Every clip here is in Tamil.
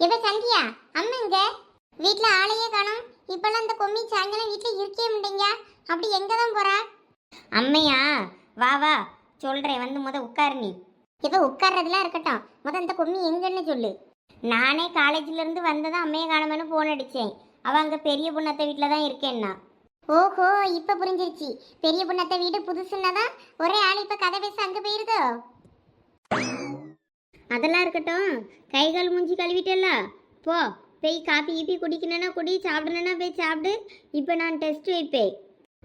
எப்ப சந்தியா? அம்மா வீட்டில் வீட்ல ஆளையே காணும். இப்பெல்லாம் இந்த கொம்மி சாயங்காலம் வீட்ல இருக்கே முடியுங்க அப்படி எங்க தான் போறா? அம்மையா வா வா. சொல்றேன் வந்து முத உட்காரு நீ. இப்ப உட்கார்றதுலாம் இருக்கட்டும். முத இந்த கொம்மி எங்கன்னு சொல்லு. நானே காலேஜ்ல இருந்து அம்மையை காணமேனு போன் அடிச்சேன். அவ அங்க பெரிய பொண்ணத்த வீட்டில் தான் இருக்கேன்னா. ஓஹோ இப்ப புரிஞ்சிருச்சு. பெரிய பொண்ணத்த வீடு புதுசுன்னாதான் ஒரே ஆள் இப்ப கதை பேச அங்க போயிருதோ? அதெல்லாம் இருக்கட்டும். கை கால் மூஞ்சி கழுவிட்டல்ல? போ போய் காப்பி கீப்பி குடிக்கணும்னா குடி சாப்பிடணும்னா போய் சாப்பிடு. இப்போ நான் டெஸ்ட் வைப்பேன்.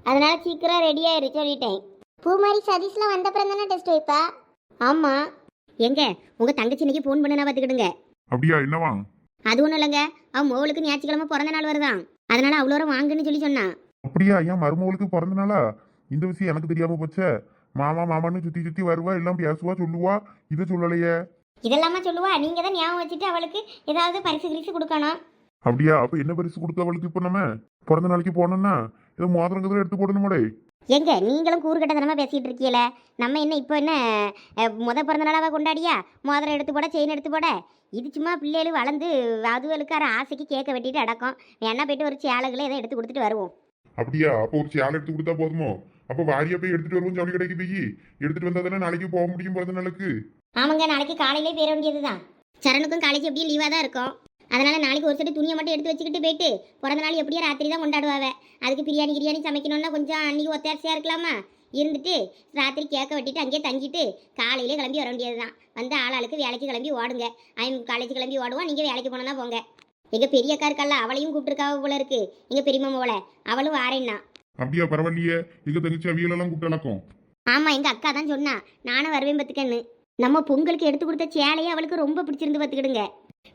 அதனால சீக்கிரம் ரெடியாயிரு சொல்லிட்டேன். பூமாரி சதீஷ்லாம் வந்தப்புறம் தானே டெஸ்ட் வைப்பா? ஆமாம் எங்க? உங்கள் தங்கச்சி இன்னைக்கு ஃபோன் பண்ணுனா பார்த்துக்கிடுங்க. அப்படியா என்னவா? அது ஒன்றும் இல்லைங்க. அவன் மோளுக்கு ஞாயிற்றுக்கிழமை பிறந்த நாள் வருதான். அதனால அவ்வளோ வாங்குன்னு சொல்லி சொன்னான். அப்படியா ஏன் மருமகளுக்கு பிறந்த நாளா? இந்த விஷயம் எனக்கு தெரியாம போச்சே. மாமா மாமான்னு சுத்தி சுத்தி வருவா எல்லாம் பேசுவா சொல்லுவா. இதை சொல்லலையே. இதெல்லாமா சொல்லுவா? நீங்கள் தான் ஞாபகம் வச்சுட்டு அவளுக்கு ஏதாவது பரிசு கிரிசு கொடுக்கணும். அப்படியா? அப்ப என்ன பரிசு கொடுக்க அவளுக்கு இப்ப நம்ம? பிறந்த நாளைக்கு போனோம்னா ஏதோ மோதிரம் கதிரம் எடுத்து போடணுமாடே. எங்க? நீங்களும் கூறுகட்டத்தனமா பேசிட்டு இருக்கீல? நம்ம என்ன இப்போ என்ன முத பிறந்த நாளாவா கொண்டாடியா? மோதிரம் எடுத்து போட செயின் எடுத்து போட? இது சும்மா பிள்ளைகள் வளர்ந்து அதுகளுக்கார ஆசைக்கு கேட்க வெட்டிட்டு அடக்கம். வேணா போயிட்டு ஒரு சேலைகளை எதை எடுத்து கொடுத்துட்டு வருவோம். அப்படியா? அப்போ ஒரு சேலை எடுத்து கொடுத்தா போதுமோ? அப்ப வாரியா போய் எடுத்துட்டு வருவோம் ஜவுளி கடைக்கு போய். எடுத்துட்டு வந்தா தானே நாளைக்கு போக முடியும் பிறந்த நாளுக்கு? ஆமாங்க நாளைக்கு காலையிலே போயிட வேண்டியது தான் சரணுக்கும் காலேஜ் எப்படியும் லீவாக தான் இருக்கும். அதனால நாளைக்கு ஒரு செட்டு துணியை மட்டும் எடுத்து வச்சுக்கிட்டு போயிட்டு பிறந்த நாள் எப்படியோ ராத்திரி தான் கொண்டாடுவாவே. அதுக்கு பிரியாணி கிரியாணி சமைக்கணும்னா கொஞ்சம் அன்னைக்கு ஒத்தாசையாக இருக்கலாமா? இருந்துட்டு ராத்திரி கேக்க வெட்டிட்டு அங்கேயே தங்கிட்டு காலையிலே கிளம்பி வர வேண்டியது தான் வந்து ஆளாளுக்கு வேலைக்கு கிளம்பி ஓடுங்க. அவன் காலேஜ் கிளம்பி ஓடுவான் நீங்கள் வேலைக்கு போனா போங்க. எங்கள் பெரிய அக்கா இருக்கல்ல அவளையும் கூப்பிட்டுருக்காவ போல இருக்கு. எங்கள் பெரியம்மா போல. அவளும் வாரேன்னா. அப்படியா பரவாயில்லையே. எங்க தங்கச்சி அவியலெல்லாம் கூப்பிட்டு ஆமாம் எங்கள் அக்கா தான் சொன்னா. நானும் வருவேன் பார்த்துக்கன்னு நம்ம பொங்கலுக்கு எடுத்து கொடுத்த சேலையை அவளுக்கு ரொம்ப பிடிச்சிருந்து பார்த்துக்கிடுங்க.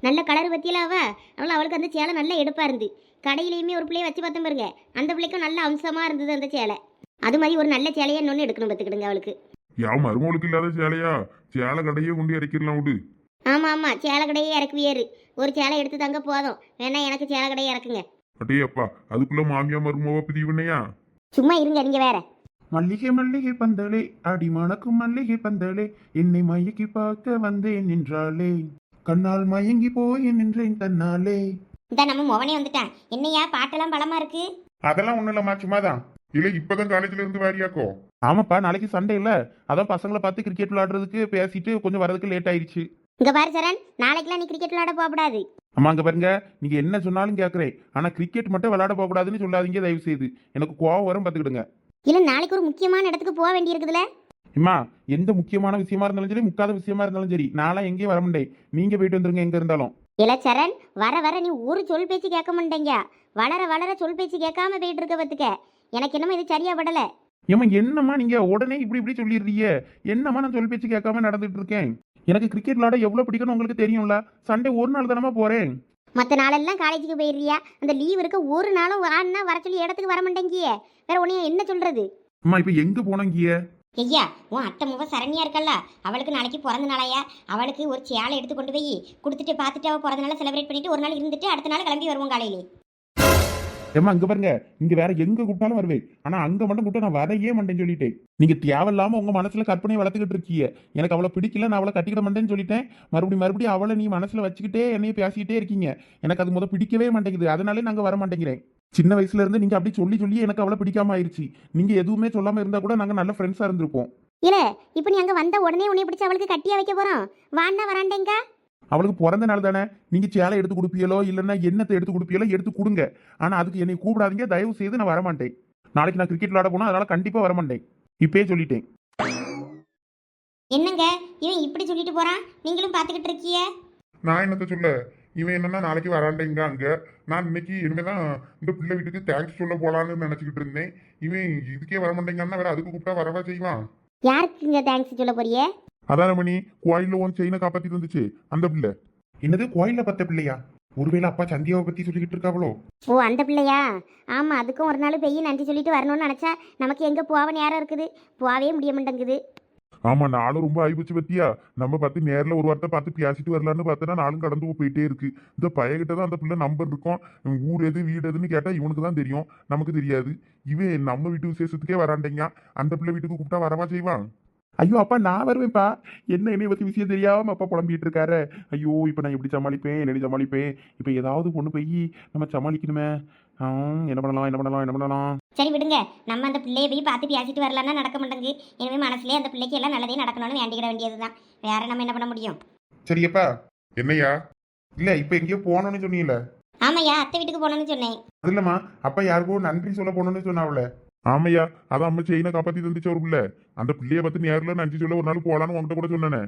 நல்ல கலர் பற்றியில அவ அவள் அவளுக்கு அந்த சேலை நல்ல எடுப்பாக இருந்து. கடையிலையுமே ஒரு பிள்ளைய வச்சு பார்த்தோம் பாருங்க. அந்த பிள்ளைக்கும் நல்ல அம்சமாக இருந்தது அந்த சேலை. அது மாதிரி ஒரு நல்ல சேலையை இன்னொன்று எடுக்கணும் பார்த்துக்கிடுங்க அவளுக்கு. யான் மருமகளுக்கு இல்லாத சேலையா? சேலை கடையே கொண்டு இறக்கிடலாம் விடு ஆமாம் ஆமாம் சேலை கடையே இறக்குவியாரு ஒரு சேலை எடுத்து தாங்க போதும். வேணா எனக்கு சேலை கடையே இறக்குங்க. அட்டே அப்பா அதுக்குள்ள மாமியா மருமவ பிரிவினையா சும்மா இருங்க நீங்கள் வேற. மல்லிகை மல்லிகை பந்தலே அடி மணக்கும் மல்லிகை பந்தலே என்னை மயக்கி பார்க்க வந்தேன் நின்றாளே கண்ணால் மயங்கி போய் நின்றேன் தன்னாலே. இந்த நம்ம மொவனே வந்துட்டான். என்னையா பாட்டெல்லாம் பலமா இருக்கு? அதெல்லாம் ஒண்ணும் இல்லம்மா சும்மாதான். இல்ல இப்பதான் காலேஜ்ல இருந்து வாரியாக்கோ. ஆமாப்பா நாளைக்கு சண்டே இல்ல. அதான் பசங்களை பார்த்து கிரிக்கெட் விளையாடுறதுக்கு பேசிட்டு கொஞ்சம் வரதுக்கு லேட் ஆயிடுச்சு. இங்க பாரு சரண் நாளைக்கெல்லாம் நீ கிரிக்கெட் விளையாட போகக்கூடாது. அம்மா அங்க பாருங்க. நீங்க என்ன சொன்னாலும் கேட்கறேன் ஆனா கிரிக்கெட் மட்டும் விளையாட போக கூடாதுன்னு சொல்லாதீங்க தயவு செய்து எனக்கு கோவம் வரும் பார்த்துக்கிடுங்க. இல்லை நாளைக்கு ஒரு முக்கியமான இடத்துக்கு போக வேண்டியிருக்குதுல? அம்மா எந்த முக்கியமான விஷயமா இருந்தாலும் சரி முக்காத விஷயமா இருந்தாலும் சரி நான்லாம் எங்கேயும் வர முடியாது நீங்க போயிட்டு வந்துருங்க எங்க இருந்தாலும். இல்ல சரண் வர வர நீ ஒரு சொல் பேச்சு கேட்க மாட்டேங்க வளர வளர சொல் பேச்சு கேட்காம போயிட்டு இருக்க பத்துக்க. எனக்கு என்னமோ இது சரியா படல. ஏம்மா என்னம்மா நீங்க உடனே இப்படி இப்படி சொல்லிடுறீங்க? என்னம்மா நான் சொல் பேச்சு கேட்காம நடந்துட்டு இருக்கேன்? எனக்கு கிரிக்கெட் விளையாட எவ்வளவு பிடிக்கும்னு உங்களுக்கு தெரியும்ல? சண்டே ஒரு நாள் தானமா போறேன். மற்ற நாளெல்லாம் காலேஜுக்கு போயிடுறியா? அந்த லீவ் இருக்க ஒரு நாளும் வான்னா வர சொல்லி இடத்துக்கு வர மாட்டேங்கியே. வேற உன்னைய என்ன சொல்றது? அம்மா இப்ப எங்க போனங்கிய ஐயா உன் அத்தை முக சரண்யா இருக்கல்ல? அவளுக்கு நாளைக்கு பிறந்த நாளையா? அவளுக்கு ஒரு சேலை எடுத்து கொண்டு போய் கொடுத்துட்டு பார்த்துட்டு அவள் பிறந்த நாளை செலிப்ரேட் பண்ணிட்டு ஒரு நாள் இருந்துட்டு அடுத்த நாள் கிளம்பி வருவோம் காலையிலே. ஏம்மா அங்க பாருங்க. இங்க வேற எங்க கூப்பிட்டாலும் வருவேன். ஆனா அங்க மட்டும் கூப்பிட்டா நான் வரையே மாட்டேன்னு சொல்லிட்டேன். நீங்க தேவையில்லாம உங்க மனசுல கற்பனை வளர்த்துக்கிட்டு இருக்கீங்க. எனக்கு அவளை பிடிக்கல நான் அவளை கட்டிக்கிட மாட்டேன்னு சொல்லிட்டேன். மறுபடியும் மறுபடியும் அவளை நீ மனசுல வச்சுக்கிட்டே என்னைய பேசிக்கிட்டே இருக்கீங்க. எனக்கு அது முத பிடிக்கவே மாட்டேங்குது. அதனாலே நாங்க வர மாட்டேங்கிறேன். சின்ன வயசுல இருந்து நீங்க அப்படி சொல்லி சொல்லி எனக்கு அவளை பிடிக்காம ஆயிருச்சு. நீங்க எதுவுமே சொல்லாம இருந்தா கூட நாங்க நல்ல ஃப்ரெண்ட்ஸா இருந்திருப்போம். இல்ல இப்போ நீ அங்க வந்த உடனே உன்னை பிடிச்ச அவளுக்கு கட்டியா வைக்க போறோம். வாண்டா வராண்டேங்க. அவளுக்கு பிறந்த நாள் தானே? நீங்க சேலை எடுத்து கொடுப்பீங்களோ இல்லைன்னா என்னத்தை எடுத்து கொடுப்பீங்களோ எடுத்து கொடுங்க. ஆனா அதுக்கு என்னை கூப்பிடாதீங்க தயவு செய்து நான் வரமாட்டேன். நாளைக்கு நான் கிரிக்கெட் விளையாட போனா அதனால கண்டிப்பா வரமாட்டேன். இப்பயே சொல்லிட்டேன். என்னங்க? இவன் இப்படி சொல்லிட்டு போறான்? நீங்களும் பாத்துக்கிட்டு இருக்கிய நான் என்னத்த சொல்ல? இவன் என்னன்னா நாளைக்கு வராண்டேங்க அங்க. நான் இன்னைக்கு இனிமேதான் இந்த பிள்ளை வீட்டுக்கு தேங்க்ஸ் சொல்ல போலான்னு நினைச்சுக்கிட்டு இருந்தேன். இவன் இதுக்கே வர மாட்டேங்கன்னா வேற அதுக்கு கூப்பிட்டா வரவா செய்வான்? யாருக்குங்க தேங்க்ஸ் சொல்ல போறியே அதான மணி கோயில்ல உன் செயினை காப்பாத்தி தந்துச்சு அந்த பிள்ளை. என்னது கோயில்ல பத்த பிள்ளையா? ஒருவேளை அப்பா சந்தியாவை பத்தி சொல்லிக்கிட்டு இருக்காவளோ? ஓ அந்த பிள்ளையா? ஆமா அதுக்கும் ஒரு நாள் பெய்ய நன்றி சொல்லிட்டு வரணும்னு நினைச்சா நமக்கு எங்க போவ நேரம் இருக்குது? போகவே முடிய மாட்டேங்குது. ஆமா நாளும் ரொம்ப ஆயிப்போச்சு பத்தியா? நம்ம பார்த்து நேர்ல ஒரு வார்த்தை பார்த்து பேசிட்டு வரலான்னு பார்த்தா நாளும் கடந்து போயிட்டே இருக்கு. இந்த பையகிட்ட தான் அந்த பிள்ளை நம்பர் இருக்கும். ஊர் எது வீடு எதுன்னு கேட்டா இவனுக்கு தான் தெரியும். நமக்கு தெரியாது. இவன் நம்ம வீட்டு விசேஷத்துக்கே வராண்டேங்க. அந்த பிள்ளை வீட்டுக்கு கூப்பிட்டா வரவா செய்வான்? ஐயோ அப்பா நான் வருவேன்ப்பா. என்ன என்னை பத்தி விஷயம் தெரியாம அப்பா புலம்பிட்டு இருக்காரு ஐயோ இப்போ நான் எப்படி சமாளிப்பேன்? என்னடி சமாளிப்பேன்? இப்போ ஏதாவது பொண்ணு போய் நம்ம சமாளிக்கணுமே. ஆ, என்ன பண்ணலாம் என்ன பண்ணலாம் என்ன பண்ணலாம்? சரி விடுங்க. நம்ம அந்த பிள்ளைய போய் பார்த்து பேசிட்டு வரலாம்னா நடக்க மாட்டேங்குது. எனவே மனசுலயே அந்த பிள்ளைக்கு எல்லாம் நல்லதே நடக்கணும்னு வேண்டிக்கிட வேண்டியதுதான். வேற நம்ம என்ன பண்ண முடியும்? சரியப்பா என்னையா? இல்ல இப்போ எங்கேயோ போகணும்னு சொன்னீங்கல்ல. ஆமாய்யா அத்தை வீட்டுக்கு போகணும்னு சொன்னேன். அது இல்லம்மா. அப்பா யாருக்கோ நன்றி சொல்ல போகணும்னு சொன்னாவுல. ஆமையா அதான் அம்மா செயினை காப்பாத்தி தந்துச்சு ஒரு பிள்ளை. அந்த பிள்ளைய பார்த்து நேரில் நினைச்சு சொல்ல ஒரு நாள் போலான்னு உங்ககிட்ட கூட சொன்னேனே.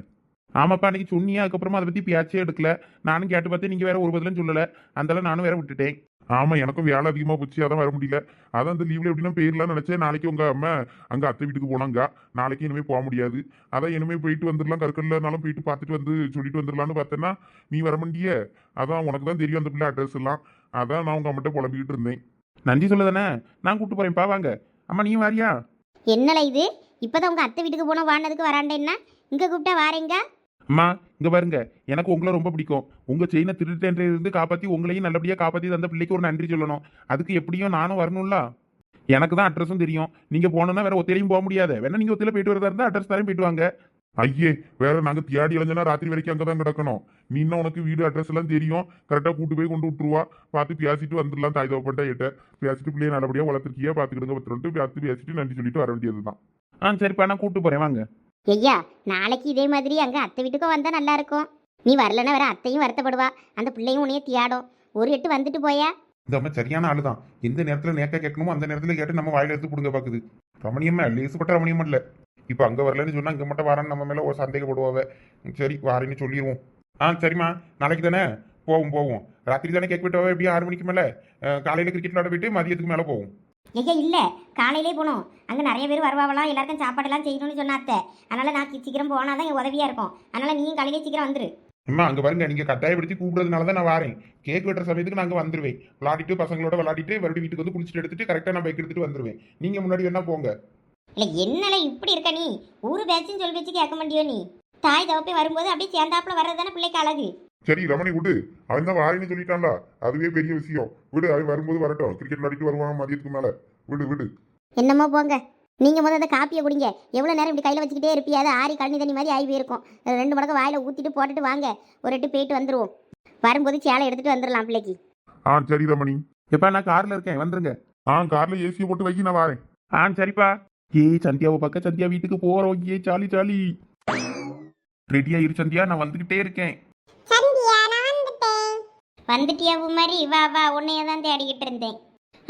ஆமாப்பா அன்னைக்கு சொன்னியா? அதுக்கப்புறமா அதை பத்தி பேச்சே எடுக்கல. நானும் கேட்டு பார்த்தேன் நீங்க வேற ஒரு பதிலும் சொல்லல. அந்தால நானும் வேற விட்டுட்டேன். ஆமா எனக்கும் வேலை அதிகமா போச்சு. அதான் வர முடியல. அதான் அந்த லீவ்ல எப்படின்னா போயிடலாம்னு நினைச்சேன். நாளைக்கு உங்க அம்மா அங்க அத்தை வீட்டுக்கு போனாங்க. நாளைக்கு இனிமே போக முடியாது. அதான் இனிமே போயிட்டு வந்துடலாம். கற்கல்லனாலும் போயிட்டு பார்த்துட்டு வந்து சொல்லிட்டு வந்துடலாம்னு பார்த்தேன்னா நீ வர முடிய அதான் உனக்கு தான் தெரியும் அந்த பிள்ளை அட்ரஸ் எல்லாம். அதான் நான் உங்க அம்மிட்ட புலம்பிக்கிட்டு இருந்தேன். நன்றி சொல்லுதானே நான் கூட்டு போறேன்ப்பா வாங்க. அம்மா நீ வாரியா? என்னல இது? இப்பதான் உங்க அத்தை வீட்டுக்கு போன வானதுக்கு வராண்டேன்னா இங்க கூப்பிட்டா வாரேங்க. அம்மா இங்க பாருங்க. எனக்கு உங்களை ரொம்ப பிடிக்கும். உங்க செயினை திருட்டேன்றது காப்பாத்தி உங்களையும் நல்லபடியா காப்பாத்தி தந்த பிள்ளைக்கு ஒரு நன்றி சொல்லணும். அதுக்கு எப்படியும் நானும் வரணும்ல? எனக்கு தான் அட்ரஸும் தெரியும். நீங்க போனோம்னா வேற ஒத்தையிலையும் போக முடியாது. வேணா நீங்க ஒத்தையில போயிட்டு வரதா இருந்தா அட்ரஸ் தரையும் போயிட்டு வாங்க. ஐயே வேற நாங்க தியாடி இளைஞனா ராத்திரி வரைக்கும் அங்கதான் கிடக்கணும். நீ இன்னும் உனக்கு வீடு அட்ரஸ் எல்லாம் தெரியும். கரெக்டா கூட்டு போய் கொண்டு விட்டுருவா. பார்த்து பேசிட்டு வந்துடலாம் தாய் தவப்பட்ட ஏட்ட. பேசிட்டு பிள்ளைய நல்லபடியா வளர்த்துருக்கியா? பாத்துக்கிடுங்க பத்திரம் பார்த்து பேசிட்டு நன்றி சொல்லிட்டு வர வேண்டியதுதான். ஆ சரிப்பா நான் கூட்டு போறேன் வாங்க. ஐயா நாளைக்கு இதே மாதிரி அங்க அத்தை வீட்டுக்கும் வந்தா நல்லா இருக்கும். நீ வரலன்னா வேற அத்தையும் வருத்தப்படுவா. அந்த பிள்ளையும் உன்னைய தியாடும். ஒரு எட்டு வந்துட்டு போயா? இந்த அம்மா சரியான ஆளு தான் எந்த நேரத்துல நேக்க கேட்கணுமோ அந்த நேரத்துல கேட்டு நம்ம வாயில எடுத்து கொடுங்க பாக்குது. ரமணியம்மா லேசுப்பட்ட ரமணியம் இல்ல. இப்போ அங்க வரலன்னு சொன்னா இங்க மட்டும் வரேன்னு நம்ம மேல ஒரு சந்தேகப்படுவாவ சரி வாரேன்னு சொல்லிடுவோம் ஆ சரிம்மா. நாளைக்கு தானே? போவோம் போவோம். ராத்திரி தானே கேக் விட்டவா எப்படியும் ஆறு மணிக்கு மேல? காலையில கிரிக்கெட் விளாட போயிட்டு மதியத்துக்கு மேல போவோம். ஐயா இல்ல. காலையிலே போகணும். அங்க நிறைய பேர் வருவாங்களாம் எல்லாருக்கும் சாப்பாடெல்லாம் செய்யணும்னு சொன்ன அத்தை. அதனால நான் சீக்கிரம் போனாதான் என் உதவியா இருக்கும். அதனால நீயும் காலையிலே சீக்கிரம் வந்துரு. அம்மா அங்க பாருங்க. நீங்க கட்டாயப்படுத்தி கூப்பிடுறதுனால தான் நான் வரேன். கேக் வெட்டுற சமயத்துக்கு நான் அங்க வந்துருவேன். விளாடிட்டு பசங்களோட விளாடிட்டு மறுபடியும் வீட்டுக்கு வந்து குளிச்சுட்டு எடுத்துட்டு கரெக்டா நான் பைக் எடுத்துட்டு வந்துருவேன். நீங்க முன்னாடி வேணா போங்க. இல்ல என்னல இப்படி இருக்க நீ? ஊரு பேச்சுன்னு சொல்லி பேச்சு கேட்க மாட்டியோ நீ? தாய் தவப்பை வரும்போது அப்படியே சேர்ந்தாப்புல வர்றதுதானே பிள்ளைக்கு அழகு? சரி ரமணி விடு. அவன் தான் வாரின்னு சொல்லிட்டான்ல அதுவே பெரிய விஷயம். விடு அவன் வரும்போது வரட்டும். கிரிக்கெட் விளையாடிட்டு வருவான் மதியத்துக்கு மேல. விடு விடு. என்னமோ போங்க. நீங்க முதல்ல அந்த காப்பியை குடிங்க. எவ்வளவு நேரம் இப்படி கையில வச்சுக்கிட்டே இருப்பியா அது ஆறி கழனி தண்ணி மாதிரி ஆகி போயிருக்கும். ரெண்டு மடக்கு வாயில ஊத்திட்டு போட்டுட்டு வாங்க. ஒரு எட்டு போயிட்டு வந்துருவோம். வரும்போது சேலை எடுத்துட்டு வந்துடலாம் பிள்ளைக்கு. ஆ சரி ரமணி. எப்பா நான் கார்ல இருக்கேன். வந்துருங்க. ஆ கார்ல ஏசியை போட்டு வைக்கி நான் வாரேன். ஆ சரிப்பா. ஏய் சந்தியாவை பார்க்க சந்தியா வீட்டுக்கு போறோம். ஏ சாலி சாலி ரெடியா இரு சந்தியா. நான் வந்துகிட்டே இருக்கேன். சந்தியா நான் வந்துட்டேன். வந்துட்டியா மாதிரி வா வா உன்னைய தான் தேடிக்கிட்டு இருந்தேன்.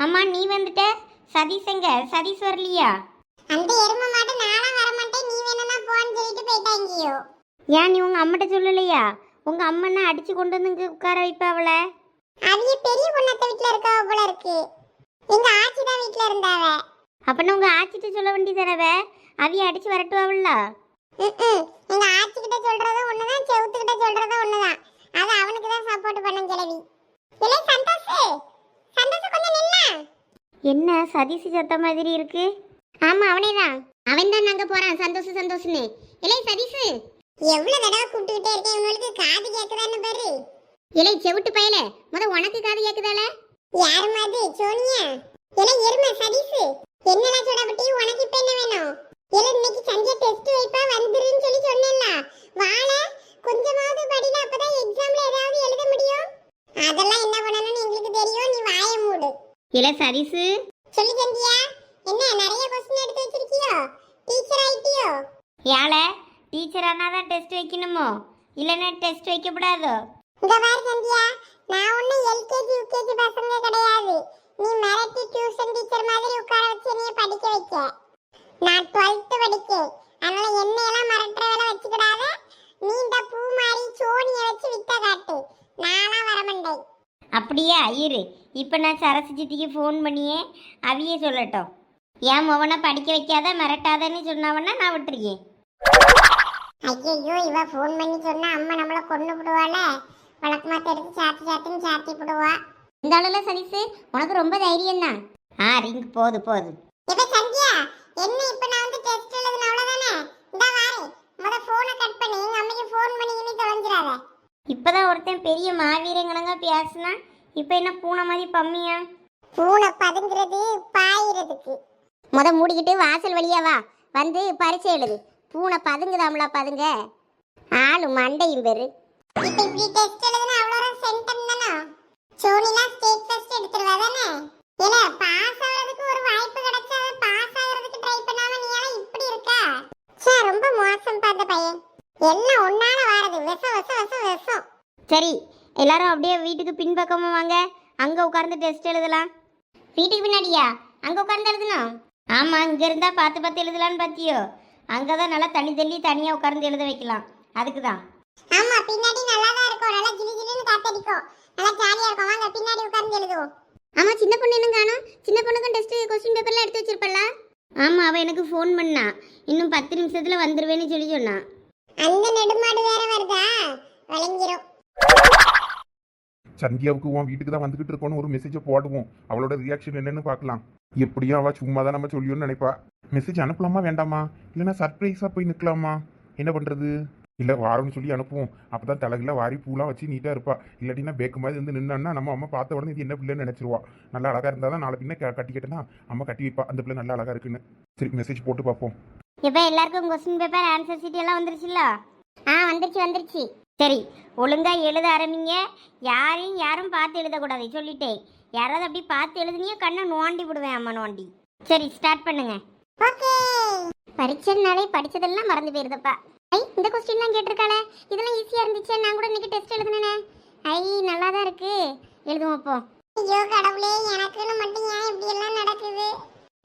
அம்மா நீ வந்துட்ட? சதீஷ் எங்க? சதீஷ் வரலையா? அந்த எருமை மாடு நானா வர மாட்டேன் நீ வேணும்னா போன்னு சொல்லிட்டு போயிட்டாங்கயோ ஏன் நீ உங்க அம்மாட்ட சொல்லலையா? உங்க அம்மனை அடிச்சு கொண்டு வந்து இங்க உட்கார வைப்ப அவளை? அவிய பெரிய பொண்ணத்த வீட்ல இருக்கா போல இருக்கு. எங்க ஆச்சி தான் வீட்ல இருந்தாவ. அப்பனா உங்க ஆச்சிட்ட சொல்ல வேண்டியதானவ அவிய அடிச்சு வரட்டுவாவில்ல. எங்க ஆச்சி கிட்ட சொல்றதும் ஒண்ணுதான் செவுத்து கிட்ட சொல்றதும் ஒண்ணுதான். அது அவனுக்கு தான் சப்போர்ட் பண்ண கிளவி இல்லை சந்தோஷ்! சந்தோஷ் கொஞ்சம் நில்லா. என்ன சதீஷ் சத்த மாதிரி இருக்கு? ஆமா அவனே தான் அவன் தான் நாங்க போறான் சந்தோஷ் சந்தோஷ்னு இலை சதீஷ்! எவ்வளவு தடவை கூப்பிட்டுக்கிட்டே இருக்கேன் இவனுக்கு காது கேக்குதான்னு பாரு. இலை செவிட்டு பயல முத உனக்கு காது கேக்குதால? யாரு மாதிரி? சோனியா? இல்லை எருமை சதீஷ்! என்னடா சொடபட்டி உனக்கு இப்ப என்ன வேணும்? இல்லை இன்னைக்கு சந்தியா டெஸ்ட் வைப்பா வந்துருன்னு சொல்லி சொன்னேன்ல. வாழ கொஞ்சமாவது படினா அப்பதான் எக்ஸாம்ல ஏதாவது எழுத முடியும்? அதெல்லாம் என்ன பண்ணணும்னு எங்களுக்கு தெரியும். நீ வாயை மூடு. இலை சதீஷ். சொல்லி சந்தியா என்ன நிறைய கொஸ்டின் எடுத்து வச்சிருக்கியோ? டீச்சர் ஆயிட்டியோ? ஏழ டீச்சர் ஆனாதான் டெஸ்ட் வைக்கணுமோ? இல்லைன்னா டெஸ்ட் வைக்கப்படாதோ இங்க பாரு சந்தியா நான் ஒண்ணு எல்கேஜி யூகேஜி பசங்க கிடையாது. நீ மிரட்டி டியூஷன் டீச்சர் மாதிரி உட்கார வச்சு என்னைய படிக்க வைக்க. நான் 12th படிக்கேன். அதனால என்னையெல்லாம் மிரட்டுற வேலை வச்சுக்கிடாத. நீ இந்த பூ மாதிரி சோனிய வச்சு வித்த காட்டு. நானா வரமாட்டேன். அப்படியா? இரு. இப்போ நான் சரசு சித்திக்கு ஃபோன் பண்ணியே அவியே சொல்லட்டும். என் மவனை படிக்க வைக்காத மிரட்டாதன்னு சொன்னவனா நான் விட்டுருக்கேன். ஐயோ இவ ஃபோன் பண்ணி சொன்னா அம்மா நம்மள கொண்டு விடுவாள வழக்கமாத்த எடுத்து சாத்தி சாத்தின்னு சாத்தி விடுவா இந்த அளவுல சதீஷ் உனக்கு ரொம்ப தைரியம் தான் ஆ ரிங் போது போது. இப்ப சந்தியா? என்ன இப்ப நான் வந்து டெஸ்ட் எழுதுன அவ்வளவுதானே? இந்த வாரேன் முத போனை கட் பண்ணி எங்க அம்மைக்கு ஃபோன் பண்ணி இனி தொலைஞ்சிராத இப்பதான் ஒருத்தன் பெரிய மாவீரங்கனங்க பேசுனா இப்போ என்ன பூனை மாதிரி பம்மியா? பூனை பதுங்கிறது பாயிறதுக்கு. முத மூடிக்கிட்டு வாசல் வழியா வா வந்து பரிச்சை எழுது. பூனை பதுங்குதாம்ல பதுங்க? ஆளு மண்டையும் பேரு. இப்ப இப்படி டெஸ்ட் எழுதுனா அவ்வளோ சென்டம் தானே சோனிலாம் ஸ்டேட் ஃபர்ஸ்ட் எடுத்துருவா தானே? ஏல பாஸ் ஆகிறதுக்கு ஒரு வாய்ப்பு கிடைச்சா பாஸ் ஆகிறதுக்கு ட்ரை பண்ணாம நீ எல்லாம் இப்படி இருக்கா? சே ரொம்ப மோசம் பார்த்த பையன். எல்லாம் ஒன்னால வாரது? விஷம் விஷம் விஷம் விஷம். சரி எல்லாரும் அப்படியே வீட்டுக்கு பின்பக்கமா வாங்க. அங்க உட்கார்ந்து டெஸ்ட் எழுதலாம். வீட்டுக்கு பின்னாடியா? அங்க உட்கார்ந்து எழுதணும்? ஆமா இங்க இருந்தா பார்த்து பார்த்து எழுதலாம்னு பாத்தியோ. அங்கதான் நல்லா தள்ளி தள்ளி தனியா உட்கார்ந்து எழுத வைக்கலாம். அதுக்கு தான் ஆமா பின்னாடி நல்லா தான் இருக்கும். நல்லா ஜிலி ஜிலின்னு காத்தடிக்கும். நல்லா ஜாலியா இருக்கும். வாங்க பின்னாடி உட்கார்ந்து எழுதுவோம். ஆமா சின்ன பொண்ணு என்ன காணும். சின்ன பொண்ணுக்கும் டெஸ்ட் கொஸ்டின் பேப்பர்லாம் எடுத்து வச்சிருப்பல்ல? ஆமா அவ எனக்கு ஃபோன் பண்ணா. இன்னும் பத்து நிமிஷத்துல வந்துருவேன்னு சொல்லி சொன்னா. அந்த நெடுமாடு வேற வருதா? வழங்கிரும். சந்தியாவுக்கு உன் வீட்டுக்கு தான் வந்துகிட்டு இருக்கோன்னு ஒரு மெசேஜை போடுவோம். அவளோட ரியாக்ஷன் என்னன்னு பார்க்கலாம். எப்படியும் அவள் சும்மா தான் நம்ம சொல்லியோன்னு நினைப்பா. மெசேஜ் அனுப்பலாமா வேண்டாமா? இல்லைன்னா சர்ப்ரைஸாக போய் நிற்கலாமா என்ன பண்ணுறது இல்லை வாரம்னு சொல்லி அனுப்புவோம். அப்போ தான் தலைகில வாரி பூலாம் வச்சு நீட்டாக இருப்பா. இல்லாட்டினா பேக்கு மாதிரி இருந்து நின்னான்னா நம்ம அம்மா பார்த்த உடனே இது என்ன பிள்ளைன்னு நினச்சிருவா. நல்லா அழகாக இருந்தால் தான் நாளை பின்ன க- கட்டிக்கிட்டேன்னா அம்மா கட்டி வைப்பா. அந்த பிள்ளை நல்லா அழகாக இருக்குன்னு. சரி மெசேஜ் போட்டு பார்ப்போம். இப்ப எல்லாருக்கும் கொஸ்டின் பேப்பர் ஆன்சர் ஷீட் எல்லாம் வந்துருச்சுல்ல? ஆ வந்துருச்சு வந்துருச்சு. சரி ஒழுங்கா எழுத ஆரம்பிங்க. யாரையும் யாரும் பார்த்து எழுதக்கூடாது. சொல்லிட்டேன். யாராவது அப்படி பார்த்து எழுதுனியோ கண்ணை நோண்டி விடுவேன் அம்மா நோண்டி. சரி ஸ்டார்ட் பண்ணுங்க. ஓகே பரீட்சைனாலே படிச்சதெல்லாம் மறந்து போயிருதப்பா. ஐ இந்த கொஸ்டின்லாம் கேட்டிருக்காளே. இதெல்லாம் ஈஸியா இருந்துச்சு நான் கூட இன்னைக்கு டெஸ்ட் எழுதுனேனே. ஐ நல்லா தான் இருக்கு. எழுதுவோம் அப்போ ஐயோ கடவுளே எனக்குன்னு மட்டும் ஏன் இப்படி எல்லாம் நடக்குது?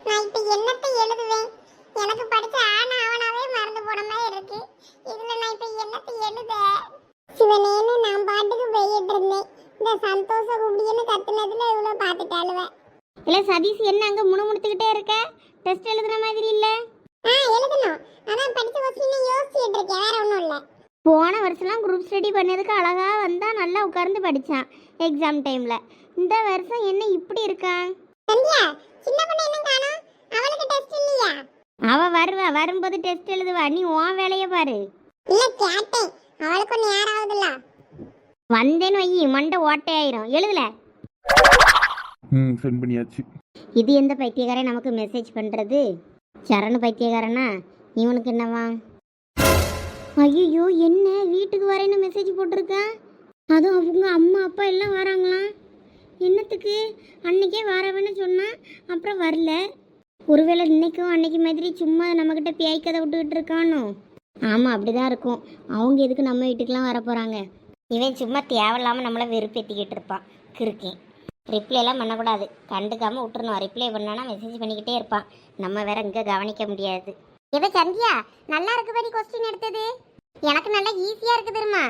நான் இப்ப என்னத்தை எழுதுவேன்? எனக்கு படிச்ச ஆன ஆவனாவே மறந்து போன மாதிரி இருக்கு. இதுல நான் இப்ப என்னத்தை எழுத? சிவனேன்னு நான் பாட்டுக்கு போயிட்டு இருந்தேன். இந்த சந்தோஷ குடின்னு கத்துனதுல இவ்வளவு பாத்துட்டாளுவேன் இல்ல சதீஷ் என்ன அங்க முணுமுணுத்துக்கிட்டே இருக்க? டெஸ்ட் எழுதுன மாதிரி இல்ல. ஆ எழுதணும். அதான் படிச்ச கொஸ்டின் யோசிச்சுட்டு இருக்கேன். வேற ஒண்ணும் இல்ல. போன வருஷம்லாம் குரூப் ஸ்டடி பண்ணதுக்கு அழகா வந்தா நல்லா உட்கார்ந்து படிச்சான் எக்ஸாம் டைம்ல இந்த வருஷம் என்ன இப்படி இருக்கான் சந்தியா சின்ன பொண்ணு என்ன காணோம். அவளுக்கு டெஸ்ட் இல்லையா? அவ வருவா. வரும்போது டெஸ்ட் எழுதுவா. நீ உன் வேலைய பாரு. இல்ல கேட்டேன். அவளுக்கும் நேரம் ஆகுதுல்ல. வந்தேன்னு வை. மண்டை ஓட்டையாயிரும். எழுதல. ம் சென்ட் பண்ணியாச்சு. இது எந்த பைத்தியக்காரன் நமக்கு மெசேஜ் பண்றது? சரண பைத்தியக்காரனா? இவனுக்கு என்னவா? ஐயோ என்ன? வீட்டுக்கு வரேன்னு மெசேஜ் போட்டிருக்கான்? அதுவும் அவங்க அம்மா அப்பா எல்லாம் வராங்களாம் என்னத்துக்கு? அன்னைக்கே வரவேன்னு சொன்னான் அப்புறம் வரல. ஒருவேளை இன்னைக்கும் அன்னைக்கு மாதிரி சும்மா நம்மக்கிட்ட பேய் கதை விட்டுக்கிட்டு இருக்கானோ? ஆமாம் அப்படிதான் இருக்கும். அவங்க எதுக்கு நம்ம வீட்டுக்கெலாம் வர போகிறாங்க இவன் சும்மா தேவையில்லாமல் நம்மளை வெறுப்பேற்றிக்கிட்டு இருப்பான். கிருக்கேன் ரிப்ளை எல்லாம் பண்ணக்கூடாது. கண்டுக்காம விட்டுறணும். ரிப்ளை பண்ணானா மெசேஜ் பண்ணிக்கிட்டே இருப்பான். நம்ம வேற இங்கே கவனிக்க முடியாது. இவ சந்தியா? நல்லா இருக்குபடி கொஸ்டின் எடுத்தது. எனக்கு நல்லா ஈஸியா இருக்கு தெரியுமா?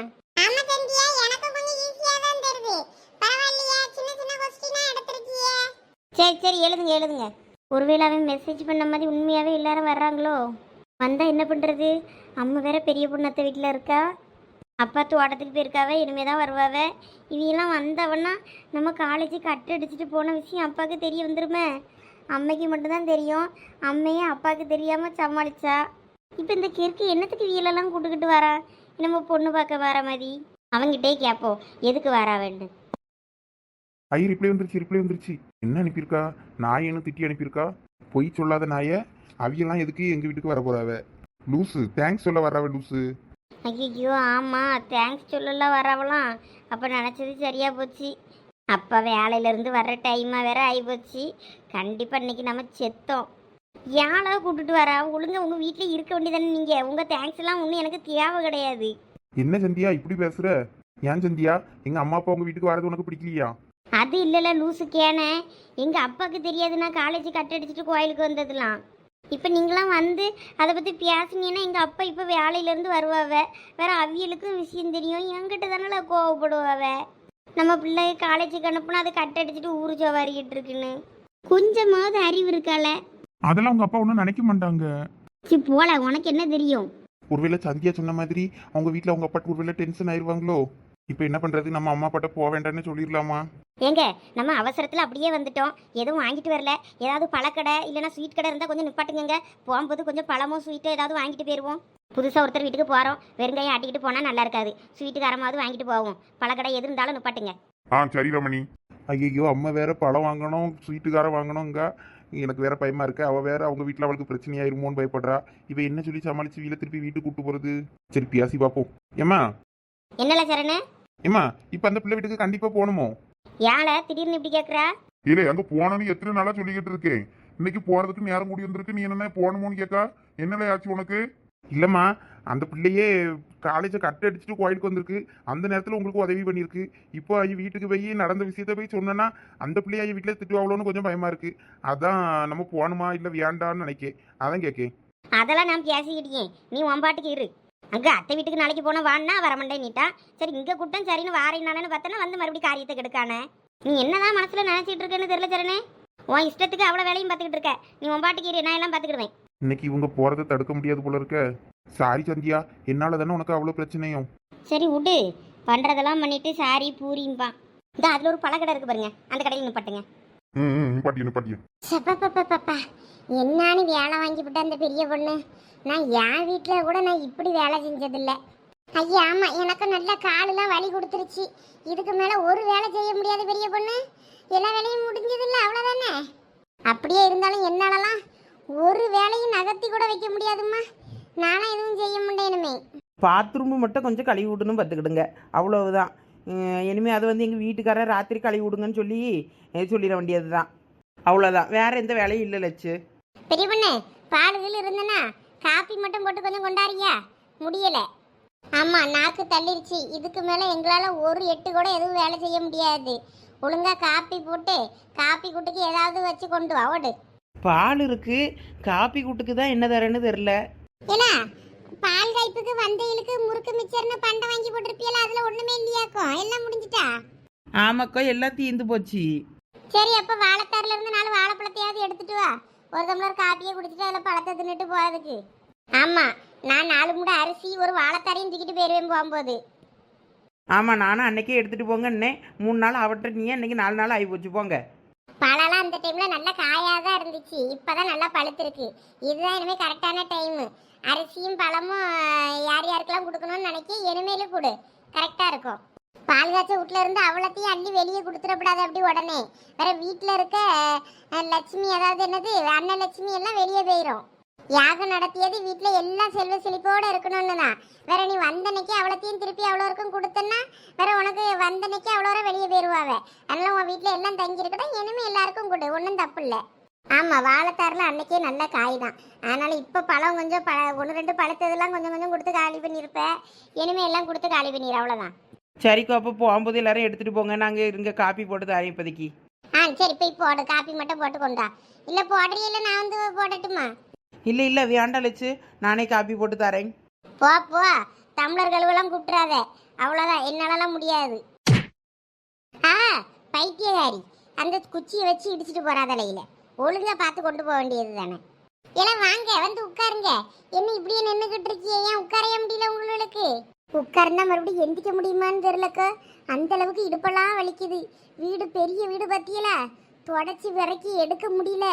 ஆமா சந்தியா எனக்கு கொஞ்சம் ஈஸியா தான் தெரியுது. பரவாயில்லையா? சின்ன சின்ன கொஸ்டினா எடுத்திருக்கியே. சரி சரி எழுதுங்க எழுதுங்க. ஒருவேளை அவன் மெசேஜ் பண்ண மாதிரி உண்மையாவே எல்லாரும் வர்றாங்களோ? வந்தா என்ன பண்றது? அம்மா வேற பெரிய பொண்ணத்த வீட்டில் இருக்கா? அப்பா தோட்டத்துக்கு போயிருக்காவ இனிமே தான் வருவாவ. இவையெல்லாம் வந்தவன்னா நம்ம காலேஜ் கட்டு அடிச்சுட்டு போன விஷயம் அப்பாவுக்கு தெரிய வந்துருமே. அம்மைக்கு மட்டும்தான் தெரியும். அம்மையே அப்பாவுக்கு தெரியாமல் சமாளிச்சா. இப்போ இந்த கிற்கு என்னத்துக்கு வீலெல்லாம் கூட்டுக்கிட்டு வரா? நம்ம பொண்ணு பார்க்க வர மாதிரி. அவங்கிட்டே கேட்போம் எதுக்கு வரா வேண்டும் ஐ ரிப்ளை வந்துருச்சு ரிப்ளை வந்துருச்சு. என்ன அனுப்பியிருக்கா? நாயன்னு திட்டி அனுப்பியிருக்கா? பொய் சொல்லாத நாயை? அவியெல்லாம் எதுக்கு எங்கள் வீட்டுக்கு வர போகிறாவ லூஸு தேங்க்ஸ் சொல்ல வர்றாவ லூஸு ஐயோ ஆமாம் தேங்க்ஸ் சொல்லலாம் வரவலாம் அப்போ நினச்சது சரியாக போச்சு. அப்போ வேலையிலேருந்து வர்ற டைமாக வேற ஆகி போச்சு கண்டிப்பாக இன்னைக்கு நம்ம செத்தோம். யாழை கூப்பிட்டுட்டு வரா? ஒழுங்கா உங்கள் வீட்டில் இருக்க வேண்டியதானே நீங்கள் உங்கள் தேங்க்ஸ் எல்லாம் ஒன்றும் எனக்கு தேவை கிடையாது. என்ன சந்தியா இப்படி பேசுற? ஏன் சந்தியா? எங்க அம்மா அப்பா உங்க வீட்டுக்கு வரது உனக்கு பிடிக்கலையா? அது இல்லைல்ல லூசு கேனே. எங்கள் அப்பாவுக்கு தெரியாது நான் காலேஜ் கட் அடிச்சுட்டு கோயிலுக்கு வந்ததுலாம். இப்போ நீங்களாம் வந்து அதை பற்றி பேசுனீங்கன்னா எங்கள் அப்பா இப்போ வேலையிலேருந்து வருவாவ. வேற அவியலுக்கும் விஷயம் தெரியும். என்கிட்ட தானே கோவப்படுவாவ. நம்ம பிள்ளை காலேஜுக்கு அனுப்புனா அதை கட் அடிச்சுட்டு ஊரு சவாரிக்கிட்டு இருக்குன்னு. கொஞ்சமாவது அறிவு இருக்கால? அதெல்லாம் உங்க அப்பா ஒன்றும் நினைக்க மாட்டாங்க. சி போல. உனக்கு என்ன தெரியும்? ஒருவேளை சந்தியா சொன்ன மாதிரி அவங்க வீட்டில் அவங்க அப்பாட்டு ஒருவேளை டென்ஷன் ஆயிருவாங்களோ? இப்போ என்ன பண்றது? நம்ம அம்மா அப்பாட்ட போக வேண்டாம்னு சொல்லிடலாமா? ஏங்க நம்ம அவசரத்தில் அப்படியே வந்துட்டோம். எதுவும் வாங்கிட்டு வரல. ஏதாவது பழக்கடை இல்லைன்னா ஸ்வீட் கடை இருந்தால் கொஞ்சம் நிப்பாட்டுங்க போகும்போது கொஞ்சம் பழமும் ஸ்வீட்டோ ஏதாவது வாங்கிட்டு போயிடுவோம் புதுசாக ஒருத்தர் வீட்டுக்கு போகிறோம் வெறுங்கையை ஆட்டிக்கிட்டு போனால் நல்லா இருக்காது. ஸ்வீட்டு காரமாவது வாங்கிட்டு போவோம். பழக்கடை எது இருந்தாலும் நிப்பாட்டுங்க. ஆ சரி ரமணி. ஐயோ அம்மா வேற பழம் வாங்கணும் ஸ்வீட்டுக்கார வாங்கணுங்க எனக்கு வேற பயமா இருக்கு. அவ வேற அவங்க வீட்டில் அவளுக்கு பிரச்சனையாயிருமோன்னு பயப்படுறா. இவ என்ன சொல்லி சமாளிச்சு வீல திருப்பி வீட்டுக்கு கூட்டு போறது? சரி பேசி பார்ப்போம் ஏம்மா? என்னல சரணு? ஏம்மா இப்போ அந்த பிள்ளை வீட்டுக்கு கண்டிப்பா போகணுமோ? ஏழை திடீர்னு இப்படி கேட்குறா இல்ல அங்க போனன்னு எத்தனை நாளா சொல்லிக்கிட்டு இருக்கேன் இன்னைக்கு போறதுக்கு நேரம் கூடி வந்திருக்கு நீ என்ன போகணுமோன்னு கேட்கா என்னல ஆச்சு உனக்கு? இல்லைம்மா அந்த பிள்ளையே காலேஜை கட் அடிச்சுட்டு கோயிலுக்கு வந்திருக்கு. அந்த நேரத்தில் உங்களுக்கு உதவி பண்ணியிருக்கு. இப்போ ஐய வீட்டுக்கு போய் நடந்த விஷயத்த போய் சொன்னேன்னா அந்த பிள்ளைய ஐய வீட்டில் திட்டுவாங்களோன்னு கொஞ்சம் பயமா இருக்கு. அதான் நம்ம போகணுமா இல்லை வேண்டான்னு நினைக்கேன் அதான் கேட்கேன் அதெல்லாம் நான் பேசிக்கிட்டேன். நீ உன் பாட்டுக்கு இரு. அங்கே அத்தை வீட்டுக்கு நாளைக்கு போன வான்னா வரமண்டே நீட்டா? சரி இங்கே கூட்டம் சரின்னு வாரினானு பார்த்தனா வந்து மறுபடியும் காரியத்தை கெடுக்கானே. நீ என்னதான் மனசுல நினைச்சிட்டு இருக்கேன்னு தெரியல சரணே உன் இஷ்டத்துக்கு அவ்வளோ வேலையும் பார்த்துக்கிட்டு இருக்க. நீ உன் பாட்டுக்கு நான் எல்லாம் பார்த்துக்கிடுவேன். இன்னைக்கு இவங்க போறதை தடுக்க முடியாது போல இருக்க. சாரி சந்தியா என்னால தானே உனக்கு அவ்வளோ பிரச்சனையும். சரி விடு பண்ணுறதெல்லாம் பண்ணிட்டு சாரி பூரிம்பான் இந்த. அதில் ஒரு பழக்கடை இருக்கு பாருங்க. அந்த கடையில் நிப்பட்டுங்க ம் ம் பாட்டியன் பாட்டியன் சப்பப்பப்பப்பா என்னான்னு வேலை வாங்கி விட்ட அந்த பெரிய பொண்ணு. நான் என் வீட்டில் கூட நான் இப்படி வேலை செஞ்சதில்ல. ஐயா ஆமாம் எனக்கு நல்ல காலெல்லாம் வலி கொடுத்துருச்சு. இதுக்கு மேலே ஒரு வேலை செய்ய முடியாது பெரிய பொண்ணு. எல்லா வேலையும் முடிஞ்சதில்ல அவ்வளோதானே அப்படியே இருந்தாலும் என்னாலலாம் ஒரு வேலையும் நகர்த்தி கூட வைக்க முடியாதும்மா. நானும் எதுவும் செய்ய முடியணுமே. பாத்ரூமு மட்டும் கொஞ்சம் கழுவி விடணும் பார்த்துக்கிடுங்க. அவ்வளவுதான். உம், இனிமே அது வந்து எங்கள் வீட்டுக்காரர் ராத்திரி கழுவி விடுங்கன்னு சொல்லி அஹ், சொல்லிட வேண்டியது தான் அவ்வளோதான் வேற எந்த வேலையும் இல்லை லட்சு பெரிய பொண்ணு பாலுகள் இருந்தனா காப்பி மட்டும் போட்டு கொஞ்சம் கொண்டாரியா முடியல. ஆமா நாக்கு தள்ளிருச்சு. இதுக்கு மேல எங்களால ஒரு எட்டு கூட எதுவும் வேலை செய்ய முடியாது. ஒழுங்கா காப்பி போட்டு காப்பி கூட்டுக்கு ஏதாவது வச்சு கொண்டு வா ஓடு. பால் இருக்கு. காப்பி கூட்டுக்கு தான் என்ன தரேன்னு தெரில ஏன்னா பால் காய்ப்புக்கு வந்தைகளுக்கு முறுக்கு மிச்சர்னு பண்டை வாங்கி போட்டிருப்பியல அதுல ஒண்ணுமே இல்லையாக்கும் எல்லாம் முடிஞ்சிட்டா? ஆமாக்கா எல்லாம் தீந்து போச்சு. சரி அப்ப வாழைத்தாறுல இருந்து நாலு வாழைப்பழத்தையாவது எடுத்துட்டு வா. ஒரு டம்ளர் காப்பியை குடிச்சிட்டு அதில் பழத்தை தின்னுட்டு போறதுக்கு. ஆமா நான் நாலு மூடை அரிசி ஒரு வாழைத்தாரையும் தூக்கிட்டு போயிருவேன் போகும்போது. ஆமாம் நானும் அன்னைக்கே எடுத்துகிட்டு போங்கன்னே மூணு நாள் அவட்ட நீ அன்னைக்கு நாலு நாள் ஆகி போச்சு போங்க. பழம்லாம் அந்த டைம்ல நல்ல காயாக தான் இருந்துச்சு. இப்பதான் நல்லா பழுத்திருக்கு. இதுதான் இனிமே கரெக்டான டைம் அரிசியும் பழமும் யார் யாருக்கெல்லாம் கொடுக்கணும்னு நினைக்க இனிமேலும் கொடு. கரெக்டா இருக்கும். பால் காய்ச்ச வீட்டில் இருந்து அவ்வளோத்தையும் அள்ளி வெளியே கொடுத்துடக்கூடாது அப்படி உடனே. வேற வீட்டில் இருக்க லட்சுமி அதாவது என்னது அண்ணன் லட்சுமி எல்லாம் வெளியே போயிடும் யாகம் நடத்தியது வீட்டில் எல்லாம் செல்வ செழிப்போடு இருக்கணும்னு தான் வேற நீ வந்தன்னைக்கு அவ்வளோத்தையும் திருப்பி அவ்வளோ இருக்கும் கொடுத்தன்னா வேற உனக்கு வந்தனைக்கு அவ்வளோ வெளியே போயிடுவாவே அதனால உன் வீட்டில் எல்லாம் தங்கி இருக்கட்டும் இனிமே எல்லாருக்கும் கொடு ஒன்றும் தப்பு இல்லை. ஆமாம் வாழைத்தாரில் அன்னைக்கே நல்ல காய் தான் அதனால் இப்போ பழம் கொஞ்சம் ப ஒன்று ரெண்டு பழுத்ததெல்லாம் கொஞ்சம் கொஞ்சம் கொடுத்து காலி பண்ணியிருப்பேன் இனிமே எல்லாம் கொடுத்து காலி பண்ணிடு அவ்வளோதான் சரிக்கா அப்போ போகும்போது எல்லாரும் எடுத்துகிட்டு போங்க. நாங்கள் இருங்க காப்பி போட்டு தரேன் இப்போதைக்கு. ஆ சரி போய் போடு. காப்பி மட்டும் போட்டு கொண்டா இல்லை போடுறீல்ல நான் வந்து போடட்டுமா? இல்லை இல்லை வேண்டாம் லட்சு. நானே காப்பி போட்டு தரேன். போ போ. தமிழர் கழுவெல்லாம் கூப்பிட்றாத அவ்வளோதான் என்னாலலாம் முடியாது. ஆ பைத்தியகாரி. அந்த குச்சியை வச்சு இடிச்சிட்டு போறா தலையில ஒழுங்கா பார்த்து கொண்டு போக வேண்டியது தானே. எல்லாம் வாங்க வந்து உட்காருங்க. என்ன இப்படியே நின்றுகிட்டு இருக்கியே? ஏன் உட்காரைய முடியல உங்களுக்கு? உட்கார்ந்தா மறுபடியும் எந்திக்க முடியுமான்னு தெரிலக்கா அந்த அளவுக்கு இடுப்பெல்லாம் வலிக்குது. வீடு பெரிய வீடு பத்தியல தொடச்சி விறக்கி எடுக்க முடியல.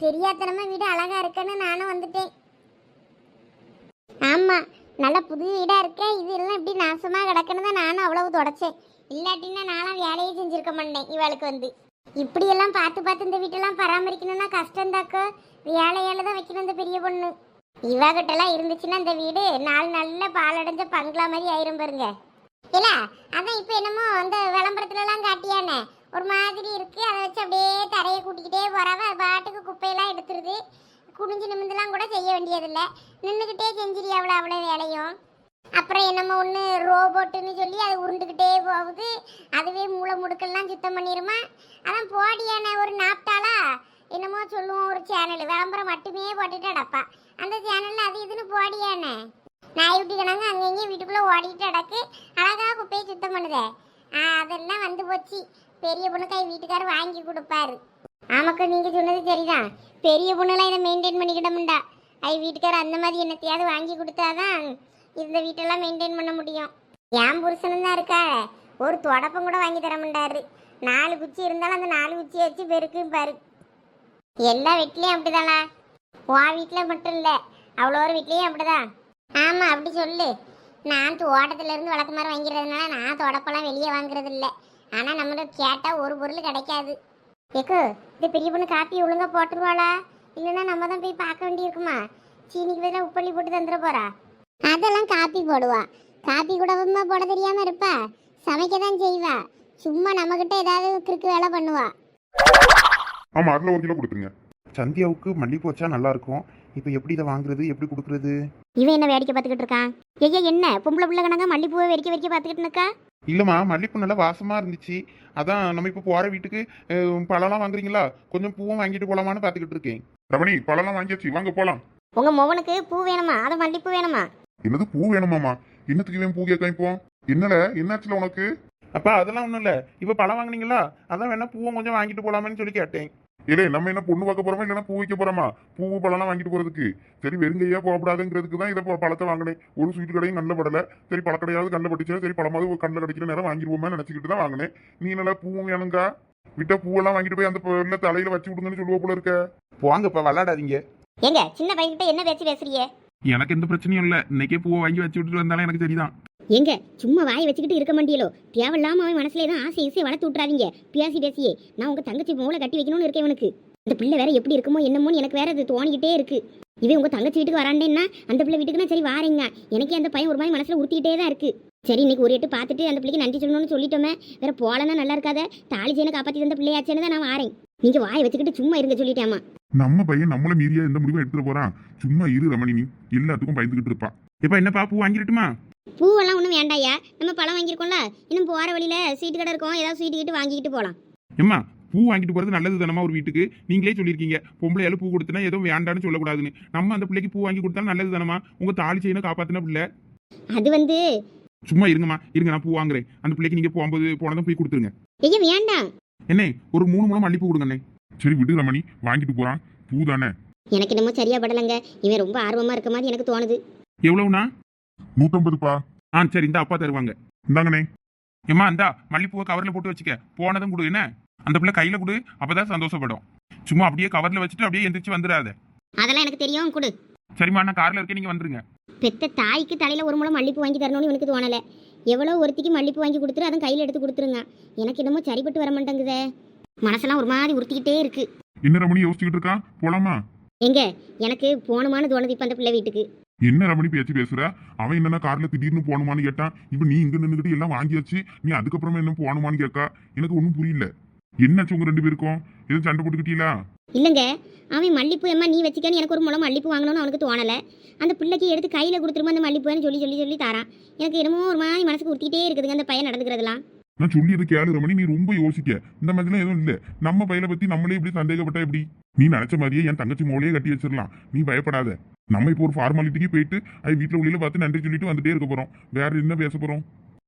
தெரியாதனமா வீடு அழகா இருக்குன்னு நானும் வந்துட்டேன். ஆமா நல்ல புது வீடா இருக்கேன் இது எல்லாம் இப்படி நாசமா கிடக்குன்னு தான் நானும் அவ்வளவு தொடச்சேன். இல்லாட்டின்னா நானும் வேலையே செஞ்சிருக்க மாட்டேன் இவளுக்கு வந்து. இப்படியெல்லாம் பார்த்து பார்த்து இந்த வீட்டெல்லாம் பராமரிக்கணும்னா கஷ்டம் தாக்கோ வேலையால தான் வைக்கணும் இந்த பெரிய பொண்ணு. இவாகிட்டலாம் இருந்துச்சுன்னா இந்த வீடு நாலு நல்ல பாலடைஞ்ச பங்களா மாதிரி ஆயிரும் பாருங்க. இல்ல அதான் இப்போ என்னமோ அந்த விளம்பரத்துல எல்லாம் காட்டியானே. ஒரு மாதிரி இருக்கு அதை வச்சு அப்படியே தரையை கூட்டிக்கிட்டே போறாவ அது பாட்டுக்கு குப்பையெல்லாம் எடுத்துருது. குனிஞ்சு நிமிந்தெல்லாம் கூட செய்ய வேண்டியதில்லை. நின்றுக்கிட்டே செஞ்சிரி அவ்வளோ அவ்வளோ வேலையும். அப்புறம் என்னமோ ஒன்று ரோபோட்டுன்னு சொல்லி அது உருண்டுக்கிட்டே போகுது. அதுவே மூளை முடுக்கெல்லாம் சுத்தம் பண்ணிருமா? அதான் போடியான ஒரு நாப்டாலா என்னமோ சொல்லுவோம் ஒரு சேனல் விளம்பரம் மட்டுமே போட்டுட்டு அடப்பா அந்த சேனல்ல அது இதுன்னு போடியானே நாய் விட்டு அங்கே அங்கங்கேயும் வீட்டுக்குள்ளே ஓடிட்டு அடக்கு அழகா குப்பையை சுத்தம் பண்ணுதே. ஆ, அதெல்லாம் வந்து போச்சு. பெரிய பொண்ணுக்காய் வீட்டுக்காரர் வாங்கி கொடுப்பாரு. ஆமாக்கா நீங்க சொன்னது சரிதான். பெரிய பொண்ணுலாம் இதை மெயின்டைன் பண்ணிக்கிட்டோம்டா ஐ வீட்டுக்காரர் அந்த மாதிரி என்னத்தையாவது வாங்கி கொடுத்தாதான் இந்த வீட்டெல்லாம் மெயின்டைன் பண்ண முடியும். என் புருஷனும் தான் இருக்கா. ஒரு தொடப்பம் கூட வாங்கி தர மாட்டாரு. நாலு குச்சி இருந்தாலும் அந்த நாலு குச்சியை வச்சு பெருக்கும் பாரு எல்லா வெட்டிலையும் அப்படிதானா உன் வீட்டில் மட்டும் இல்லை. அவ்வளோ ஒரு வீட்லேயும் அப்படிதான். ஆமாம் அப்படி சொல்லு. நான் தோட்டத்துல வழக்கு மரம் வாங்கிறதுனால நான் தொடப்பெல்லாம் வெளியே வாங்குறது இல்லை. ஆனால் நம்மளுக்கு கேட்டால் ஒரு பொருள் கிடைக்காது. ஏக்கோ இந்த பெரிய பொண்ணு காப்பி ஒழுங்கா போட்டுருவாளா? இல்லைன்னா நம்ம தான் போய் பார்க்க வேண்டியிருக்குமா? சீனிக்கு பதிலாக உப்பள்ளி போட்டு தந்துட போறா? அதெல்லாம் காப்பி போடுவா. காப்பி கூட போட தெரியாமல் இருப்பா. சமைக்க தான் செய்வா. சும்மா நம்மகிட்ட ஏதாவது கிறுக்கு வேலை பண்ணுவா. ஆமாம் அதில் ஒரு கிலோ கொடுத்துருங்க. சந்தியாவுக்கு மல்லிகைப்பூ வச்சா நல்லா இருக்கும் இப்போ எப்படி இதை வாங்குறது? எப்படி கொடுக்குறது? இவன் என்ன வேடிக்கை பார்த்துக்கிட்டு இருக்கான்? ஐயா என்ன? பொம்பளை பிள்ளை கணக்கா மல்லிப்பூவை வெறிக்க வெறிக்க பார்த்துக்கிட்டு இருக்கா இல்லைம்மா மல்லிகைப்பூ நல்லா வாசமாக இருந்துச்சு. அதான் நம்ம இப்போ போகிற வீட்டுக்கு பழம்லாம் வாங்குறீங்களா? கொஞ்சம் பூவும் வாங்கிட்டு போகலாமான்னு பார்த்துக்கிட்டு இருக்கேன். ரமணி பழம்லாம் வாங்கியாச்சு. வாங்க போலாம். உங்க மொவனுக்கு பூ வேணுமா? அது மல்லிப்பூ வேணுமா? என்னது பூ வேணுமாமா என்னத்துக்கு இவன் பூ கேட்க இப்போ? என்னல? என்னாச்சுல உனக்கு? அப்பா அதெல்லாம் ஒன்றும் இல்லை. இப்போ பழம் வாங்குனீங்களா? அதான் வேணா பூவும் கொஞ்சம் வாங்கிட்டு போகலாமேன்னு சொல்லி கேட்டேன். இல்லே நம்ம என்ன பொண்ணு பார்க்க போறோமா? இல்லைன்னா பூ வைக்க போறோமா? பூ பழம்லாம் வாங்கிட்டு போறதுக்கு. சரி வெறுங்கையா போகக்கூடாதுங்கிறதுக்கு தான் இதை பழத்தை வாங்கினேன். ஒரு ஸ்வீட் கடையும் கண்ணில் படல. சரி பழக்கடையாவது கண்ணில் பட்டுச்சுன்னா சரி பழமாவது கண்ணில் கிடைக்கிற நேரம் வாங்கிடுவோமே நினச்சிக்கிட்டு தான் வாங்கினேன். நீ நல்லா பூவும் வேணுங்கா? விட்ட பூவெல்லாம் வாங்கிட்டு போய் அந்த பொருளை தலையில வச்சு விடுங்கன்னு சொல்லுவ போல இருக்க. போங்கப்பா விளாடாதீங்க ஏங்க சின்ன பையன்கிட்ட என்ன பேச்சு பேசுறியே எனக்கு எந்த பிரச்சனையும் இல்லை. இன்னைக்கே பூவை வாங்கி வச்சு விட்டுட்டு வந்தாலும் எனக்கு சரிதான் எங்க? சும்மா வாய் வச்சுக்கிட்டு இருக்க மாட்டியலோ தேவையில்லாம அவன் மனசுல தான் ஆசை ஈசை வளர்த்து விட்றாதீங்க பேசி பேசியே. நான் உங்க தங்கச்சி மூளை கட்டி வைக்கணும்னு இருக்கேன் இவனுக்கு. அந்த பிள்ளை வேற எப்படி இருக்குமோ என்னமோன்னு எனக்கு வேற அது தோணிக்கிட்டே இருக்கு. இவன் உங்க தங்கச்சி வீட்டுக்கு வராண்டேன்னா அந்த பிள்ளை வீட்டுக்குன்னா சரி வாரீங்க. எனக்கே அந்த பையன் ஒரு மாதிரி மனசுல உறுத்திக்கிட்டே தான் இருக்கு. சரி இன்னைக்கு ஒரு எட்டு பார்த்துட்டு அந்த பிள்ளைக்கு நன்றி சொல்லணும்னு சொல்லிட்டோமே. வேற போலன்னா நல்லா இருக்காத. தாலி செய்யனை காப்பாத்தி தந்த பிள்ளையாச்சேன்னு தான் நான் வாரேன். நீங்க வாய் வச்சுக்கிட்டு சும்மா இருங்க சொல்லிட்டேமா நம்ம பையன் நம்மள மீறியா எந்த முடிவும் எடுத்துட்டு போறான். சும்மா இரு ரமணி நீ எல்லாத்துக்கும் பயந்துகிட்டு இருப்பான் இப்ப என்னப்பா பூ வாங்கிட்டுமா பூவெல்லாம் ஒன்றும் வேண்டாயா நம்ம பழம் வாங்கியிருக்கோம்ல இன்னும் போகிற வழியில சீட்டு கடை இருக்கும் ஏதாவது சீட்டு கிட்டு வாங்கிக்கிட்டு போகலாம் ஏம்மா பூ வாங்கிட்டு போறது நல்லது தானமா ஒரு வீட்டுக்கு? நீங்களே சொல்லியிருக்கீங்க பொம்பளையால பூ கொடுத்தனா எதுவும் வேண்டான்னு சொல்லக்கூடாதுன்னு. நம்ம அந்த பிள்ளைக்கு பூ வாங்கி கொடுத்தா நல்லது தானமா உங்க தாலி செய்யனை காப்பாத்தின பிள்ளை. அது வந்து சும்மா இருங்கம்மா இருங்க நான் பூ வாங்குறேன். அந்த பிள்ளைக்கு நீங்க போகும்போது போனதும் போய் கொடுத்துருங்க. ஐயா வேண்டாம். என்ன ஒரு மூணு மூலம் மல்லிப்பூ கொடுங்கண்ணே சரி விடு ரமணி வாங்கிட்டு போறான். பூ தானே. எனக்கு என்னமோ சரியா படலைங்க. இவன் ரொம்ப ஆர்வமா இருக்க மாதிரி எனக்கு தோணுது. எவ்வளவுண்ணா? நூத்தம்பதுப்பா. ஆ சரி இந்த அப்பா தருவாங்க. இந்தாங்கண்ணே. ஏம்மா இந்தா மல்லிப்பூவை கவர்ல போட்டு வச்சுக்க. போனதும் கொடு என்ன? அந்த பிள்ளை கையில கொடு அப்பதான் சந்தோஷப்படும். சும்மா அப்படியே கவர்ல வச்சுட்டு அப்படியே எந்திரிச்சு வந்துடாத. அதெல்லாம் எனக்கு தெரியும் கொடு. சரிம்மா நான் கார்ல இருக்கேன் நீங்க வந்துருங்க. பெத்த தாய்க்கு தலையில ஒரு முளம் மல்லிப்பூ வாங்கி தரணும்னு எனக்கு தோணல. எவ்வளோ ஒருத்திக்கு மல்லிப்பூ வாங்கி கொடுத்துரு அதுவும் கையில் எடுத்து கொடுத்துருங்க. எனக்கு என்னமோ சரிப்பட்டு வர மாட்டேங்குதே. மனசெல்லாம் ஒரு மாதிரி உறுத்திக்கிட்டே இருக்கு. என்ன ரமணி யோசிச்சுக்கிட்டு இருக்கான்? போலாமா? எங்க? எனக்கு போகணுமான்னு தோணுது இப்போ அந்த பிள்ளை வீட்டுக்கு. என்ன ரமணி பேச்சு பேசுற? அவன் என்னன்னா கார்ல திடீர்னு போகணுமான்னு கேட்டான். இப்ப நீ இங்க நின்னுக்கிட்டு எல்லாம் வாங்கியாச்சு. நீ அதுக்கப்புறமா என்ன போகணுமான்னு கேட்கா? எனக்கு ஒன்றும் புரியல. என்னாச்சு உங்க ரெண்டு பேருக்கும்? எதுவும் சண்டை போட்டுக்கிட்டீங்களா? இல்லைங்க. அவன் மல்லிப்பூ அம்மா நீ வச்சுக்கன்னு எனக்கு ஒரு முளம் மல்லிப்பூ வாங்கணும்னு அவனுக்கு தோணலை. அந்த பிள்ளைக்கு எடுத்து கையில் கொடுத்துருமா அந்த மல்லிப்பூன்னு சொல்லி சொல்லி சொல்லி தரான். எனக்கு என்னமோ ஒரு மாதிரி மனசுக்கு உறுத்திக்கிட்டே இருக்குதுங்க அந்த பையன் நடந்துக்கிறதுலாம் நான் சொல்லியது கேளு ரமணி நீ ரொம்ப யோசிக்க. இந்த மாதிரிலாம் எதுவும் இல்ல. நம்ம பையனை பத்தி நம்மளே இப்படி சந்தேகப்பட்டா எப்படி? நீ நினைச்ச மாதிரியே என் தங்கச்சி மோளையே கட்டி வச்சிடலாம். நீ பயப்படாத. நம்ம இப்போ ஒரு ஃபார்மாலிட்டிக்கு போயிட்டு அது வீட்டுல உள்ளில பார்த்து நன்றி சொல்லிட்டு வந்துட்டே இருக்க போறோம். வேற என்ன பேச போறோம்?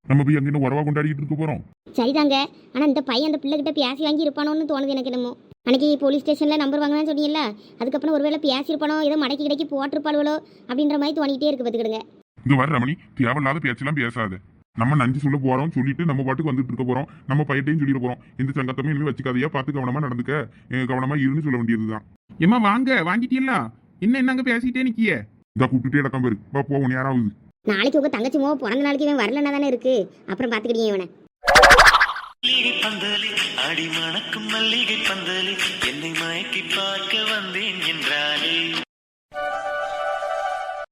நம்ம போய் அங்கே உறவா கொண்டாடிட்டு இருக்க போறோம்? சரிதாங்க. ஆனால் இந்த பையன் அந்த பிள்ளைகிட்ட பேசி வாங்கி இருப்பானோன்னு தோணுது எனக்கு என்னமோ. அன்னைக்கு போலீஸ் ஸ்டேஷனில் நம்பர் வாங்கினு சொன்னீங்கல்ல? அதுக்கப்புறம் ஒருவேளை பேசியிருப்பானோ? ஏதோ மடக்கி கிடைக்கி போட்டிருப்பாளோ அப்படின்ற மாதிரி தோணிக்கிட்டே இருக்கு பார்த்துக்கிடுங்க. இங்க வர ரமணி தேவையில்லாத பேச்செல்லாம் பேசாத. நம்ம நன்றி சொல்ல போறோம் சொல்லிட்டு நம்ம பாட்டுக்கு வந்துட்டு இருக்க போறோம். நம்ம பையட்டையும் சொல்லிட போறோம். இந்த சங்கத்தமே இனிமே வச்சுக்காதையா? பார்த்து கவனமா நடந்துக்க. அஹ் கவனமா இருன்னு சொல்ல வேண்டியதுதான். ஏம்மா வாங்க. வாங்கிட்டீங்களா? என்ன என்னங்க பேசிட்டே நிக்கிய? இதை கூப்பிட்டுட்டே இடக்கம் பாரு வா போவோம் யாராவது. நாளைக்கு உங்கள் தங்கச்சி மோ பிறந்த நாளைக்கு இவன் வரலன்னா தானே இருக்கு. அப்புறம் பார்த்துக்கிட்டீங்க இவனை. மல்லிகை பந்தலி அடி மணக்கும் மல்லிகை பந்தலி என்னை மயக்கி பார்க்க வந்தேன் என்றாலே.